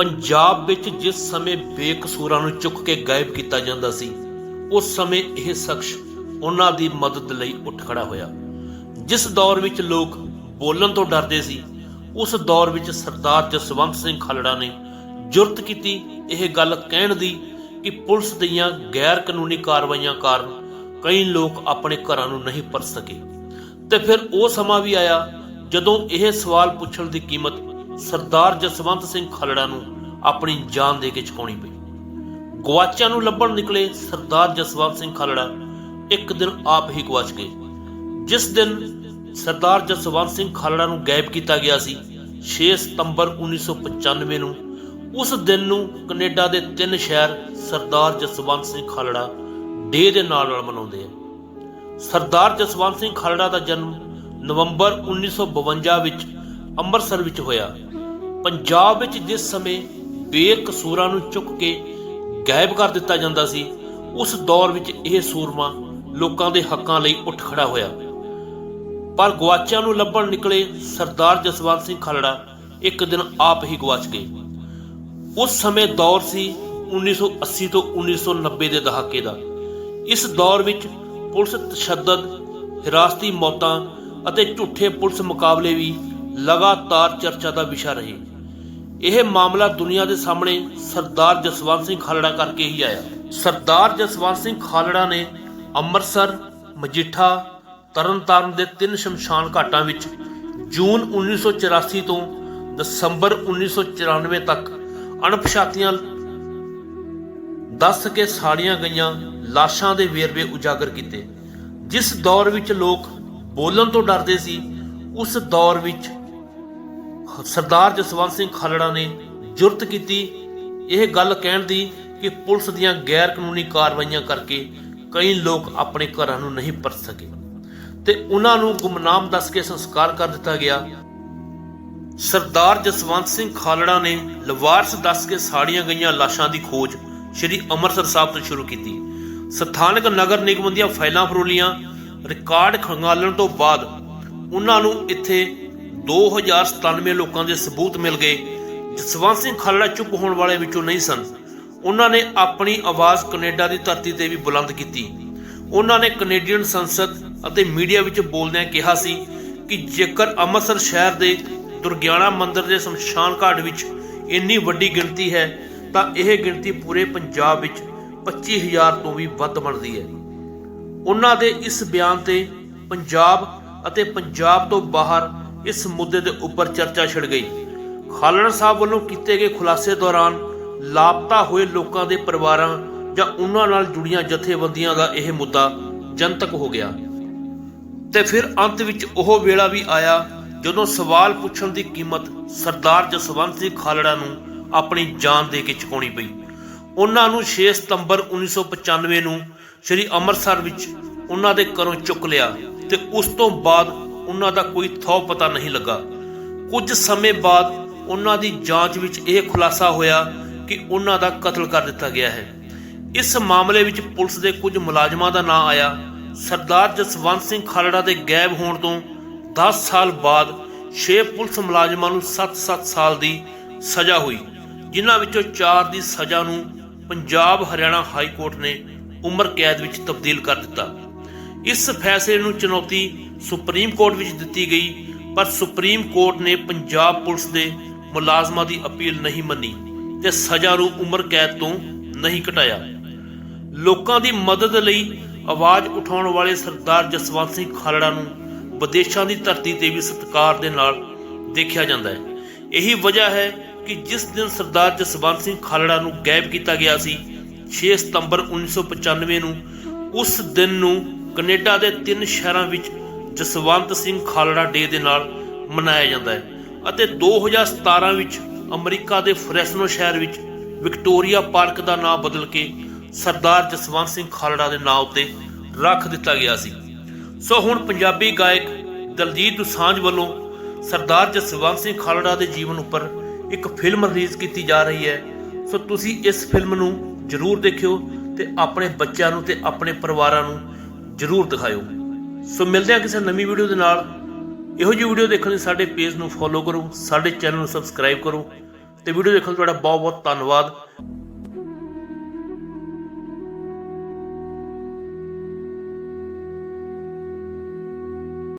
ਪੰਜਾਬ ਵਿੱਚ ਜਿਸ ਸਮੇਂ ਬੇਕਸੂਰਾਂ ਨੂੰ ਚੁੱਕ ਕੇ ਗਾਇਬ ਕੀਤਾ ਜਾਂਦਾ ਸੀ, ਉਸ ਸਮੇਂ ਇਹ ਸ਼ਖਸ ਉਹਨਾਂ ਦੀ ਮਦਦ ਲਈ ਉੱਠ ਖੜਾ ਹੋਇਆ। ਜਿਸ ਦੌਰ ਵਿੱਚ ਲੋਕ ਬੋਲਣ ਤੋਂ ਡਰਦੇ ਸੀ, ਉਸ ਦੌਰ ਵਿੱਚ ਸਰਦਾਰ ਜਸਵੰਤ ਸਿੰਘ ਖਾਲੜਾ ਨੇ ਜੁਰਤ ਕੀਤੀ ਇਹ ਗੱਲ ਕਹਿਣ ਦੀ ਕਿ ਪੁਲਿਸ ਦੀਆਂ ਗੈਰ ਕਾਨੂੰਨੀ ਕਾਰਵਾਈਆਂ ਕਾਰਨ ਕਈ ਲੋਕ ਆਪਣੇ ਘਰਾਂ ਨੂੰ ਨਹੀਂ ਪਰਤ ਸਕੇ। ਤੇ ਫਿਰ ਉਹ ਸਮਾਂ ਵੀ ਆਇਆ ਜਦੋਂ ਇਹ ਸਵਾਲ ਪੁੱਛਣ ਦੀ ਕੀਮਤ ਸਰਦਾਰ ਜਸਵੰਤ ਸਿੰਘ ਖਾਲੜਾ ਨੂੰ ਆਪਣੀ ਜਾਨ ਦੇ ਕੇ ਚੁਕਾਉਣੀ ਪਈ। ਗਵਾਚਾਂ ਨੂੰ ਲੱਭਣ ਨਿਕਲੇ ਸਰਦਾਰ ਜਸਵੰਤ ਸਿੰਘ ਖਾਲੜਾ ਇੱਕ ਦਿਨ ਆਪ ਹੀ ਗਵਾਚ ਗਏ। ਜਿਸ ਦਿਨ ਸਰਦਾਰ ਜਸਵੰਤ ਸਿੰਘ ਖਾਲੜਾ ਨੂੰ ਗਾਇਬ ਕੀਤਾ ਗਿਆ ਸੀ 6 ਸਤੰਬਰ 1995 ਨੂੰ, ਉਸ ਦਿਨ ਨੂੰ ਕੈਨੇਡਾ ਦੇ ਤਿੰਨ ਸ਼ਹਿਰ ਸਰਦਾਰ ਜਸਵੰਤ ਸਿੰਘ ਖਾਲੜਾ ਡੇ ਦੇ ਨਾਲ ਨਾਲ ਮਨਾਉਂਦੇ ਆ। ਸਰਦਾਰ ਜਸਵੰਤ ਸਿੰਘ ਖਾਲੜਾ ਦਾ ਜਨਮ ਨਵੰਬਰ 1952 ਵਿੱਚ ਅੰਮ੍ਰਿਤਸਰ ਵਿੱਚ ਹੋਇਆ। ਪੰਜਾਬ ਵਿੱਚ ਜਿਸ ਸਮੇਂ ਬੇਕਸੂਰਾਂ ਨੂੰ ਚੁੱਕ ਕੇ ਗਾਇਬ ਕਰ ਦਿੱਤਾ ਜਾਂਦਾ ਸੀ, ਉਸ ਦੌਰ ਵਿੱਚ ਇਹ ਸੂਰਮਾ ਲੋਕਾਂ ਦੇ ਹੱਕਾਂ ਲਈ ਉੱਠ ਖੜਾ ਹੋਇਆ। ਪਰ ਗਵਾਚਿਆਂ ਨੂੰ ਲੱਭਣ ਨਿਕਲੇ ਸਰਦਾਰ ਜਸਵੰਤ ਸਿੰਘ ਖਾਲੜਾ ਇੱਕ ਦਿਨ ਆਪ ਹੀ ਗਵਾਚ ਗਏ। ਉਸ ਸਮੇਂ ਦੌਰ ਸੀ 1980 ਤੋਂ 1990 ਦੇ ਦਹਾਕੇ ਦਾ। ਇਸ ਦੌਰ ਵਿੱਚ ਪੁਲਿਸ ਤਸ਼ੱਦਦ, ਹਿਰਾਸਤੀ ਮੌਤਾਂ ਅਤੇ ਝੂਠੇ ਪੁਲਿਸ ਮੁਕਾਬਲੇ ਵੀ ਲਗਾਤਾਰ ਚਰਚਾ ਦਾ ਵਿਸ਼ਾ ਰਹੇ। ਇਹ ਮਾਮਲਾ ਦੁਨੀਆ ਦੇ ਸਾਹਮਣੇ ਸਰਦਾਰ ਜਸਵੰਤ ਸਿੰਘ ਖਾਲੜਾ ਕਰਕੇ ਹੀ ਆਇਆ। ਸਰਦਾਰ ਜਸਵੰਤ ਸਿੰਘ ਖਾਲੜਾ ਨੇ ਅੰਮ੍ਰਿਤਸਰ, ਮਜੀਠਾ, ਤਰਨਤਾਰਨ ਦੇ ਤਿੰਨ ਸ਼ਮਸ਼ਾਨ ਘਾਟਾਂ ਵਿੱਚ ਜੂਨ 1984 ਤੋਂ ਦਸੰਬਰ 1994 ਤੱਕ ਅਣਪਛਾਤੀਆਂ ਦੱਸ ਕੇ ਸਾੜੀਆਂ ਗਈਆਂ ਲਾਸ਼ਾਂ ਦੇ ਵੇਰਵੇ ਉਜਾਗਰ ਕੀਤੇ। ਜਿਸ ਦੌਰ ਵਿੱਚ ਲੋਕ ਬੋਲਣ ਤੋਂ ਡਰਦੇ ਸੀ, ਉਸ ਦੌਰ ਵਿੱਚ ਸਰਦਾਰ ਜਸਵੰਤ ਸਿੰਘ ਖਾਲੜਾ ਨੇ ਜੁਰਤ ਕੀਤੀ। ਇਹ ਗੱਲ ਕਹਿਣ ਦੀ ਕਿ ਪੁਲਿਸ ਦੀਆਂ ਗੈਰ ਕਾਨੂੰਨੀ ਕਾਰਵਾਈਆਂ ਕਰਕੇ ਕਈ ਲੋਕ ਆਪਣੇ ਘਰਾਂ ਨੂੰ ਨਹੀਂ ਪਰਤ ਸਕੇ ਤੇ ਉਹਨਾਂ ਨੂੰ ਗੁਮਨਾਮ ਦੱਸ ਕੇ ਸੰਸਕਾਰ ਕਰ ਦਿੱਤਾ ਗਿਆ। ਸਰਦਾਰ ਜਸਵੰਤ ਸਿੰਘ ਖਾਲੜਾ ਨੇ ਲਵਾਰਸ ਦੱਸ ਕੇ ਸਾੜੀਆਂ ਗਈਆਂ ਲਾਸ਼ਾਂ ਦੀ ਖੋਜ ਸ੍ਰੀ ਅੰਮ੍ਰਿਤਸਰ ਸਾਹਿਬ ਤੋਂ ਸ਼ੁਰੂ ਕੀਤੀ। ਸਥਾਨਕ ਨਗਰ ਨਿਗਮ ਦੀਆਂ ਫਾਈਲਾਂ ਫਰੋਲੀਆਂ, ਰਿਕਾਰਡ ਖੰਗਾਲਣ ਤੋਂ ਬਾਅਦ ਉਹਨਾਂ ਨੂੰ ਇੱਥੇ 2097 ਲੋਕਾਂ ਦੇ ਸਬੂਤ ਮਿਲ ਗਏ। ਜਸਵੰਤ ਸਿੰਘ ਖਾਲੜਾ ਚੁੱਪ ਹੋਣ ਵਾਲੇ ਵਿੱਚੋਂ ਨਹੀਂ ਸਨ। ਉਹਨਾਂ ਨੇ ਆਪਣੀ ਆਵਾਜ਼ ਕੈਨੇਡਾ ਦੀ ਧਰਤੀ ਤੇ ਵੀ ਬੁਲੰਦ ਕੀਤੀ। ਉਹਨਾਂ ਨੇ ਕੈਨੇਡੀਅਨ ਸੰਸਦ ਅਤੇ ਮੀਡੀਆ ਵਿੱਚ ਬੋਲਦਿਆਂ ਕਿਹਾ ਸੀ ਕਿ ਜੇਕਰ ਅੰਮ੍ਰਿਤਸਰ ਸ਼ਹਿਰ ਦੇ ਦੁਰਗਿਆਣਾ ਮੰਦਿਰ ਦੇ ਸ਼ਮਸ਼ਾਨ ਘਾਟ ਵਿੱਚ ਇੰਨੀ ਵੱਡੀ ਗਿਣਤੀ ਹੈ, ਤਾਂ ਇਹ ਗਿਣਤੀ ਪੂਰੇ ਪੰਜਾਬ ਵਿੱਚ 25000 ਤੋਂ ਵੀ ਵੱਧ ਬਣਦੀ ਹੈ। ਉਹਨਾਂ ਦੇ ਇਸ ਬਿਆਨ ਤੇ ਪੰਜਾਬ ਅਤੇ ਪੰਜਾਬ ਤੋਂ ਬਾਹਰ ਇਸ ਮੁੱਦੇ ਦੇ ਉੱਪਰ ਚਰਚਾ ਛਿੜ ਗਈ। ਖਾਲੜਾ ਸਾਹਿਬ ਵੱਲੋਂ ਕੀਤੇ ਗਏ ਖੁਲਾਸੇ ਦੌਰਾਨ ਲਾਪਤਾ ਹੋਏ ਲੋਕਾਂ ਦੇ ਪਰਿਵਾਰਾਂ ਜਾਂ ਉਹਨਾਂ ਨਾਲ ਜੁੜੀਆਂ ਜਥੇਬੰਦੀਆਂ ਦਾ ਇਹ ਮੁੱਦਾ ਜਨਤਕ ਹੋ ਗਿਆ। ਤੇ ਫਿਰ ਅੰਤ ਵਿੱਚ ਉਹ ਵੇਲਾ ਵੀ ਆਇਆ ਜਦੋਂ ਸਵਾਲ ਪੁੱਛਣ ਦੀ ਕੀਮਤ ਸਰਦਾਰ ਜਸਵੰਤ ਸਿੰਘ ਖਾਲੜਾ ਨੂੰ ਆਪਣੀ ਜਾਨ ਦੇ ਕੇ ਚੁਕਾਉਣੀ ਪਈ। ਉਹਨਾਂ ਨੂੰ 6 ਸਤੰਬਰ 1995 ਨੂੰ ਸ੍ਰੀ ਅੰਮ੍ਰਿਤਸਰ ਵਿੱਚ ਉਹਨਾਂ ਦੇ ਘਰੋਂ ਚੁੱਕ ਲਿਆ ਤੇ ਉਸ ਤੋਂ ਬਾਅਦ ਉਹਨਾਂ ਦਾ ਕੋਈ ਥੌ ਪਤਾ ਨਹੀਂ ਲੱਗਾ। ਕੁਝ ਸਮੇਂ ਬਾਅਦ ਉਹਨਾਂ ਦੀ ਜਾਂਚ ਵਿੱਚ ਇਹ ਖੁਲਾਸਾ ਹੋਇਆ ਕਿ ਉਹਨਾਂ ਦਾ ਕਤਲ ਕਰ ਦਿੱਤਾ ਗਿਆ ਹੈ। ਇਸ ਮਾਮਲੇ ਵਿੱਚ ਪੁਲਿਸ ਦੇ ਕੁਝ ਮੁਲਾਜ਼ਮਾਂ ਦਾ ਨਾਂ ਆਇਆ। ਸਰਦਾਰ ਜਸਵੰਤ ਸਿੰਘ ਖਾਲੜਾ ਦੇ ਗਾਇਬ ਹੋਣ ਤੋਂ 10 ਸਾਲ ਬਾਅਦ 6 ਪੁਲਿਸ ਮੁਲਾਜ਼ਮਾਂ ਨੂੰ 7-7 ਸਾਲ ਦੀ ਸਜ਼ਾ ਹੋਈ, ਜਿਨ੍ਹਾਂ ਵਿੱਚੋਂ 4 ਦੀ ਸਜ਼ਾ ਨੂੰ ਪੰਜਾਬ ਹਰਿਆਣਾ ਹਾਈ ਕੋਰਟ ਨੇ ਉਮਰ ਕੈਦ ਵਿੱਚ ਤਬਦੀਲ ਕਰ ਦਿੱਤਾ। ਇਸ ਫੈਸਲੇ ਨੂੰ ਚੁਣੌਤੀ ਸੁਪਰੀਮ ਕੋਰਟ ਵਿੱਚ ਦਿੱਤੀ ਗਈ, ਪਰ ਸੁਪਰੀਮ ਕੋਰਟ ਨੇ ਪੰਜਾਬ ਪੁਲਿਸ ਦੇ ਮੁਲਾਜ਼ਮਾਂ ਦੀ ਅਪੀਲ ਨਹੀਂ ਮੰਨੀ ਤੇ ਸਜ਼ਾ ਨੂੰ ਉਮਰ ਕੈਦ ਤੋਂ ਨਹੀਂ ਘਟਾਇਆ। ਲੋਕਾਂ ਦੀ ਮਦਦ ਲਈ ਆਵਾਜ਼ ਉਠਾਉਣ ਵਾਲੇ ਸਰਦਾਰ ਜਸਵੰਤ ਸਿੰਘ ਖਾਲੜਾ ਨੂੰ ਵਿਦੇਸ਼ਾਂ ਦੀ ਧਰਤੀ ਤੇ ਵੀ ਸਤਿਕਾਰ ਦੇ ਨਾਲ ਦੇਖਿਆ ਜਾਂਦਾ ਹੈ। ਇਹੀ ਵਜ੍ਹਾ ਹੈ ਕਿ ਜਿਸ ਦਿਨ ਸਰਦਾਰ ਜਸਵੰਤ ਸਿੰਘ ਖਾਲੜਾ ਨੂੰ ਗਾਇਬ ਕੀਤਾ ਗਿਆ ਸੀ 6 ਸਤੰਬਰ 1995 ਨੂੰ, ਉਸ ਦਿਨ ਨੂੰ ਕੈਨੇਡਾ ਦੇ ਤਿੰਨ ਸ਼ਹਿਰਾਂ ਵਿੱਚ ਜਸਵੰਤ ਸਿੰਘ ਖਾਲੜਾ ਡੇ ਦੇ ਨਾਲ ਮਨਾਇਆ ਜਾਂਦਾ ਹੈ ਅਤੇ 2017 ਵਿੱਚ ਅਮਰੀਕਾ ਦੇ ਫਰੈਸਨੋ ਸ਼ਹਿਰ ਵਿੱਚ ਵਿਕਟੋਰੀਆ ਪਾਰਕ ਦਾ ਨਾਮ ਬਦਲ ਕੇ ਸਰਦਾਰ ਜਸਵੰਤ ਸਿੰਘ ਖਾਲੜਾ ਦੇ ਨਾਮ ਉੱਤੇ ਰੱਖ ਦਿੱਤਾ ਗਿਆ ਸੀ। ਸੋ ਹੁਣ ਪੰਜਾਬੀ ਗਾਇਕ ਦਲਜੀਤ ਦੁਸਾਂਝ ਵੱਲੋਂ ਸਰਦਾਰ ਜਸਵੰਤ ਸਿੰਘ ਖਾਲੜਾ ਦੇ ਜੀਵਨ ਉੱਪਰ ਇੱਕ ਫਿਲਮ ਰਿਲੀਜ਼ ਕੀਤੀ ਜਾ ਰਹੀ ਹੈ। ਸੋ ਤੁਸੀਂ ਇਸ ਫਿਲਮ ਨੂੰ ਜਰੂਰ ਦੇਖਿਓ ਤੇ ਆਪਣੇ ਬੱਚਿਆਂ ਨੂੰ ਤੇ ਆਪਣੇ ਪਰਿਵਾਰਾਂ ਨੂੰ ਜਰੂਰ ਦਿਖਾਇਓ। ਸੋ ਮਿਲਦੇ ਹਾਂ ਕਿਸੇ ਨਵੀਂ ਵੀਡੀਓ ਦੇ ਨਾਲ। ਇਹੋ ਜਿਹੀ ਵੀਡੀਓ ਦੇਖਣ ਲਈ ਸਾਡੇ ਪੇਜ ਨੂੰ ਫੋਲੋ ਕਰੋ, ਸਾਡੇ ਚੈਨਲ ਨੂੰ ਸਬਸਕ੍ਰਾਈਬ ਕਰੋ। ਤੇ ਵੀਡੀਓ ਦੇਖਣ ਲਈ ਤੁਹਾਡਾ ਬਹੁਤ ਬਹੁਤ ਧੰਨਵਾਦ।